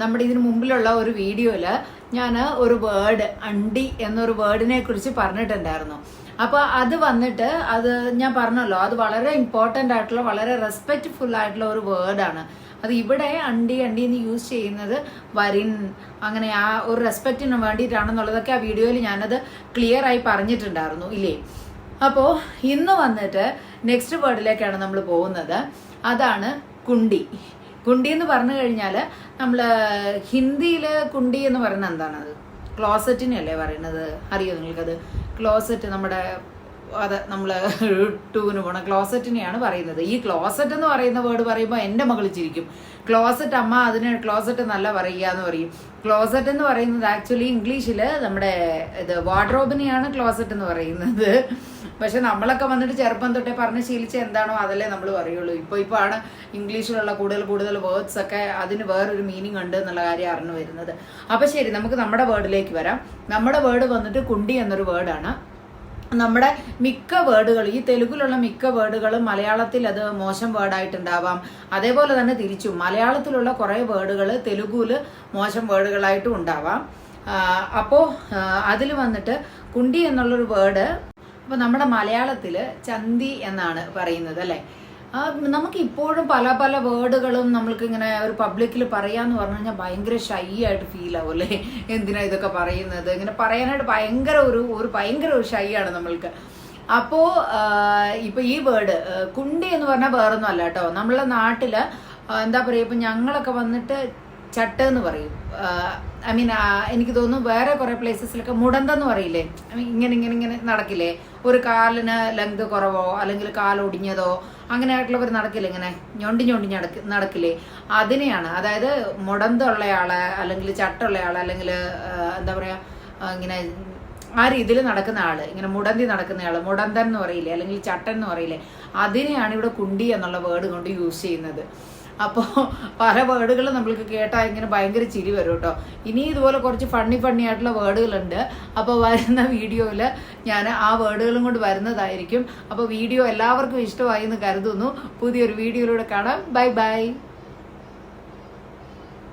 നമ്മുടെ ഇതിനു മുമ്പിലുള്ള ഒരു വീഡിയോയിൽ ഞാൻ ഒരു വേർഡ് അണ്ടി എന്നൊരു വേർഡിനെ കുറിച്ച് പറഞ്ഞിട്ടുണ്ടായിരുന്നു. അപ്പോൾ അത് വന്നിട്ട് അത് ഞാൻ പറഞ്ഞല്ലോ അത് വളരെ ഇമ്പോർട്ടന്റ് ആയിട്ടുള്ള വളരെ റെസ്പെക്റ്റ്ഫുൾ ആയിട്ടുള്ള ഒരു വേർഡാണ്. അത് ഇവിടെ അണ്ടി അണ്ടി എന്ന് യൂസ് ചെയ്യുന്നത് വരിൻ. അങ്ങനെ ആ ഒരു റെസ്പെക്റ്റിന് വേണ്ടിയിട്ടാണെന്നുള്ളതൊക്കെ ആ വീഡിയോയിൽ ഞാനത് ക്ലിയർ ആയി പറഞ്ഞിട്ടുണ്ടായിരുന്നു ഇല്ലേ? അപ്പോൾ ഇന്ന് വന്നിട്ട് നെക്സ്റ്റ് വേർഡിലേക്കാണ് നമ്മൾ പോകുന്നത്. അതാണ് കുണ്ടി. കുണ്ടി എന്ന് പറഞ്ഞു കഴിഞ്ഞാൽ നമ്മൾ ഹിന്ദിയിൽ കുണ്ടി എന്ന് പറയുന്നത് എന്താണത് ക്ലോസറ്റിനെയല്ലേ പറയുന്നത്? അറിയോ നിങ്ങൾക്കത്? ക്ലോസറ്റ് നമ്മുടെ അത് നമ്മൾ ടൂവിന് പോണ ക്ലോസറ്റിനെയാണ് പറയുന്നത്. ഈ ക്ലോസറ്റ് എന്ന് പറയുന്ന വേർഡ് പറയുമ്പോൾ എന്റെ മകൾ ചിരിക്കും. ക്ലോസറ്റ് അമ്മ അതിന് ക്ലോസറ്റ് നല്ല പറയുക എന്ന് പറയും. ക്ലോസറ്റ് എന്ന് പറയുന്നത് ആക്ച്വലി ഇംഗ്ലീഷിൽ നമ്മുടെ ഇത് വാർഡ്രോബിനെയാണ് ക്ലോസറ്റ് എന്ന് പറയുന്നത്. പക്ഷെ നമ്മളൊക്കെ വന്നിട്ട് ചെറുപ്പം തൊട്ടേ പറഞ്ഞ് ശീലിച്ച എന്താണോ അതല്ലേ നമ്മൾ പറയുള്ളൂ. ഇപ്പോൾ ഇപ്പോൾ ആണ് ഇംഗ്ലീഷിലുള്ള കൂടുതൽ കൂടുതൽ വേർഡ്സ് ഒക്കെ അതിന് വേറൊരു മീനിങ് ഉണ്ട് എന്നുള്ള കാര്യം അറിഞ്ഞു വരുന്നത്. അപ്പോൾ ശരി നമുക്ക് നമ്മുടെ വേർഡിലേക്ക് വരാം. നമ്മുടെ വേർഡ് വന്നിട്ട് കുണ്ടി എന്നൊരു വേർഡാണ്. നമ്മുടെ മിക്ക വേർഡുകൾ ഈ തെലുഗിലുള്ള മിക്ക വേർഡുകളും മലയാളത്തിൽ അത് മോശം വേർഡായിട്ടുണ്ടാവാം. അതേപോലെ തന്നെ തിരിച്ചും മലയാളത്തിലുള്ള കുറേ വേർഡുകൾ തെലുഗുവിൽ മോശം വേർഡുകളായിട്ടും ഉണ്ടാവാം. അപ്പോൾ അതിൽ വന്നിട്ട് കുണ്ടി എന്നുള്ളൊരു വേർഡ് അപ്പോൾ നമ്മുടെ മലയാളത്തിൽ ചന്തി എന്നാണ് പറയുന്നത് അല്ലേ? നമുക്ക് ഇപ്പോഴും പല പല വേർഡുകളും നമ്മൾക്ക് ഇങ്ങനെ ഒരു പബ്ലിക്കിൽ പറയാന്ന് പറഞ്ഞു കഴിഞ്ഞാൽ ഭയങ്കര ഷൈ ആയിട്ട് ഫീൽ ആവും അല്ലേ? എന്തിനാ ഇതൊക്കെ പറയുന്നത്? ഇങ്ങനെ പറയാനായിട്ട് ഭയങ്കര ഒരു ഒരു ഭയങ്കര ഒരു ഷൈ ആണ് നമ്മൾക്ക്. അപ്പോ ഇപ്പൊ ഈ വേർഡ് കുണ്ടി എന്ന് പറഞ്ഞാൽ വേറൊന്നും അല്ല കേട്ടോ. നമ്മളെ നാട്ടിൽ എന്താ പറയുക ഇപ്പൊ ഞങ്ങളൊക്കെ വന്നിട്ട് ചട്ട് എന്ന് പറയും ഐ മീൻ എനിക്ക് തോന്നുന്നു വേറെ കുറെ പ്ലേസസിലൊക്കെ മുടന്തെന്ന് പറയില്ലേ? ഇങ്ങനെ ഇങ്ങനെ ഇങ്ങനെ നടക്കില്ലേ? ഒരു കാലിന് ലെങ്ത് കുറവോ അല്ലെങ്കിൽ കാൽ ഒടിഞ്ഞതോ അങ്ങനെ ആയിട്ടുള്ളവർ നടക്കില്ലേ ഇങ്ങനെ? ഞൊണ്ടി ഞൊണ്ടി നടക്ക് നടക്കില്ലേ? അതിനെയാണ് അതായത് മുടന്തുള്ളയാൾ അല്ലെങ്കിൽ ചട്ടുള്ളയാൾ അല്ലെങ്കിൽ എന്താ പറയുക ഇങ്ങനെ ആ രീതിയിൽ നടക്കുന്ന ആൾ ഇങ്ങനെ മുടന്തി നടക്കുന്ന ആൾ മുടന്തൻ എന്ന് പറയില്ലേ? അല്ലെങ്കിൽ ചട്ടൻ എന്ന് പറയില്ലേ? അതിനെയാണ് ഇവിടെ കുണ്ടി എന്നുള്ള വേർഡ് കൊണ്ട് യൂസ് ചെയ്യുന്നത്. അപ്പോൾ പല വേർഡുകളും നമ്മൾക്ക് കേട്ടാൽ ഇങ്ങനെ ഭയങ്കര ചിരി വരും കേട്ടോ. ഇനി ഇതുപോലെ കുറച്ച് ഫണ്ണി ഫണ്ണി ആയിട്ടുള്ള വേർഡുകളുണ്ട്. അപ്പോൾ വരുന്ന വീഡിയോയിൽ ഞാൻ ആ വേർഡുകളും കൊണ്ട് വരുന്നതായിരിക്കും. അപ്പോൾ വീഡിയോ എല്ലാവർക്കും ഇഷ്ടമായി എന്ന് കരുതുന്നു. പുതിയൊരു വീഡിയോയിലൂടെ കാണാം. Bye bye.